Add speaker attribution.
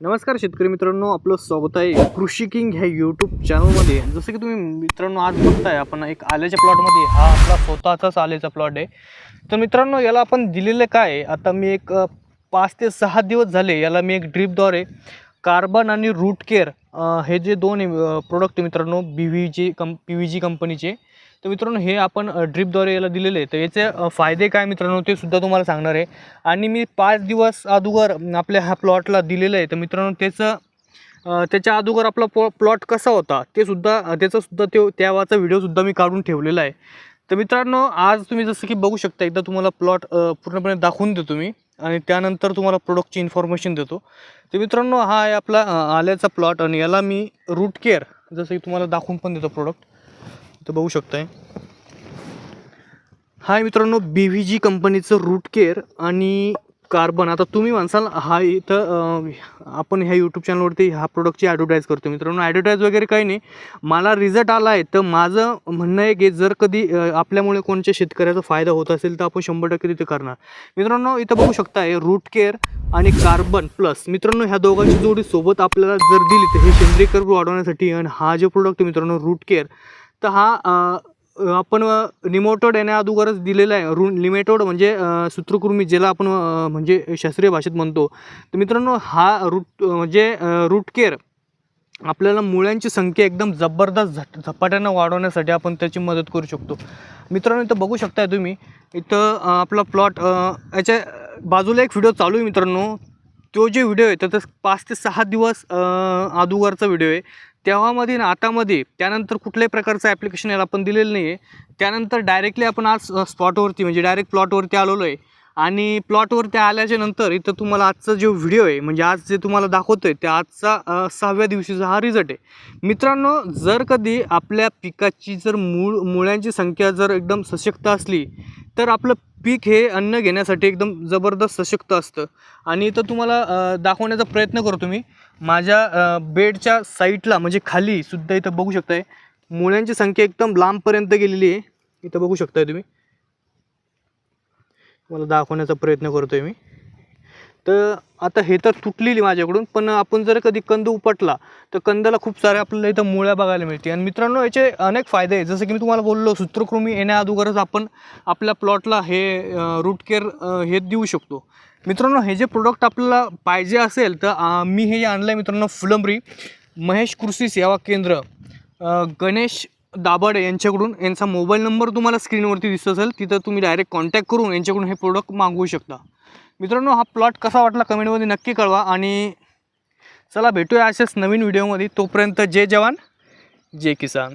Speaker 1: नमस्कार शेतकरी मित्रांनो आपलं स्वागत आहे कृषी किंग ह्या यूट्यूब चॅनलमध्ये जसं की तुम्ही मित्रांनो आज बघताय आपण एक आल्याच्या प्लॉटमध्ये हा आपला स्वतःचाच आल्याचा प्लॉट आहे. तर मित्रांनो याला आपण दिलेलं काय आहे? आता मी एक पाच ते सहा दिवस झाले याला मी एक ड्रीपद्वारे कार्बन आणि रूट केअर हे जे दोन प्रोडक्ट मित्रांनो बी व्ही जी कं पी व्ही जी कंपनीचे तर मित्रांनो हे आपण ड्रीपद्वारे याला दिलेले आहे. तर याचे फायदे काय मित्रांनो ते सुद्धा तुम्हाला सांगणार आहे. आणि मी पाच दिवस अगोदर आपल्या ह्या प्लॉटला दिलेलं आहे. तर मित्रांनो त्याचं त्याच्या अगोदर आपला प्लॉ प्लॉट कसा होता ते सुद्धा त्याचंसुद्धा ते तो त्यावाचा व्हिडिओसुद्धा मी काढून ठेवलेला आहे. तर मित्रांनो आज तुम्ही जसं की बघू शकता एकदा तुम्हाला प्लॉट पूर्णपणे दाखवून देतो मी. आणि त्यानंतर तुम्हाला प्रोडक्टची इन्फॉर्मेशन देतो. तर मित्रांनो हा आहे आपला आल्याचा प्लॉट. आणि याला मी रूट केअर जसं की तुम्हाला दाखवून पण देतो प्रोडक्ट तर बघू शकताय. हाय मित्रांनो बी व्ही जी कंपनीचं रूट केअर आणि कार्बन आता तुम्ही म्हणसाल हा इथं आपण ह्या यूट्यूब चॅनलवरती ह्या प्रोडक्टची ॲडव्हर्टाईज करतो मित्रांनो ॲडव्हर्टाईज वगैरे काही नाही. मला रिझल्ट आला आहे तर माझं म्हणणं आहे की जर कधी आपल्यामुळे कोणत्या शेतकऱ्याचा फायदा होत असेल तर आपण शंभर टक्के तिथे करणार. मित्रांनो इथं बघू शकताय रूट केअर आणि कार्बन प्लस मित्रांनो ह्या दोघांची जोडी सोबत आपल्याला जर दिली तर हे सेंद्रिय कर्ब वाढवण्यासाठी आणि हा जो प्रोडक्ट मित्रांनो रूट केअर तर हा आपण निमोटोड याने अगोदरच दिलेला आहे. रू निमेटोड म्हणजे सूत्रकृमी ज्याला आपण म्हणजे शास्त्रीय भाषेत म्हणतो. तर मित्रांनो हा रूट म्हणजे रूट केअर आपल्याला मुळ्यांची संख्या एकदम जबरदस्त झट झपाट्यानं वाढवण्यासाठी आपण त्याची मदत करू शकतो. मित्रांनो इथं बघू शकताय तुम्ही. इथं आपला प्लॉट याच्या बाजूला एक व्हिडिओ चालू आहे मित्रांनो. तो जे व्हिडिओ आहे तर पाच ते सहा दिवस अगोदरचा व्हिडिओ आहे. तेव्हामध्ये ना आतामध्ये त्यानंतर कुठल्याही प्रकारचं ॲप्लिकेशन याला आपण दिलेलं नाही आहे त्यानंतर डायरेक्टली आपण आज स्पॉटवरती म्हणजे डायरेक्ट प्लॉटवरती आलेलो आहे. आणि प्लॉटवरती आल्याच्यानंतर इथं तुम्हाला आजचा जो व्हिडिओ आहे म्हणजे आज जे तुम्हाला दाखवतो आहे त्या आजचा सहाव्या दिवशीचा हा रिझल्ट आहे. मित्रांनो जर कधी आपल्या पिकाची जर मूळ मुळ्यांची संख्या जर एकदम सशक्त असली तर आपलं पीक हे अन्न घेण्यासाठी एकदम जबरदस्त सशक्त असतं. आणि इथं तुम्हाला दाखवण्याचा प्रयत्न करतो मी. माझ्या बेडच्या साईडला म्हणजे खाली सुद्धा इथं बघू शकताय. मुळ्यांची संख्या एकदम लांबपर्यंत गेलेली आहे. इथं बघू शकताय तुम्ही. मला दाखवण्याचा प्रयत्न करतो आहे मी. तर आता हे तर तुटलेली माझ्याकडून पण आपण जर कधी कंद उपटला तर कंदाला खूप साऱ्या आपल्याला इथं मुळ्या बघायला मिळते. आणि मित्रांनो याचे अनेक फायदे आहेत. जसं की मी तुम्हाला बोललो सूत्रकृमी येण्या अगोदरच आपण आपल्या प्लॉटला हे रूट केअर हे देऊ शकतो. मित्रांनो हे जे प्रोडक्ट आपल्याला पाहिजे असेल तर मी हे आणलं आहे मित्रांनो फुलंबरी महेश कृषी सेवा केंद्र गणेश दाभाडे यांच्याकडून यांचा मोबाईल नंबर तुम्हाला स्क्रीनवरती दिसत असेल तिथं तुम्ही डायरेक्ट कॉन्टॅक्ट करून यांच्याकडून हे प्रोडक्ट मागवू शकता. मित्रांनो हा प्लॉट कसा वाटला कमेंटमध्ये नक्की कळवा आणि चला भेटूया अशाच नवीन व्हिडिओमध्ये. तोपर्यंत जय जवान जय किसान.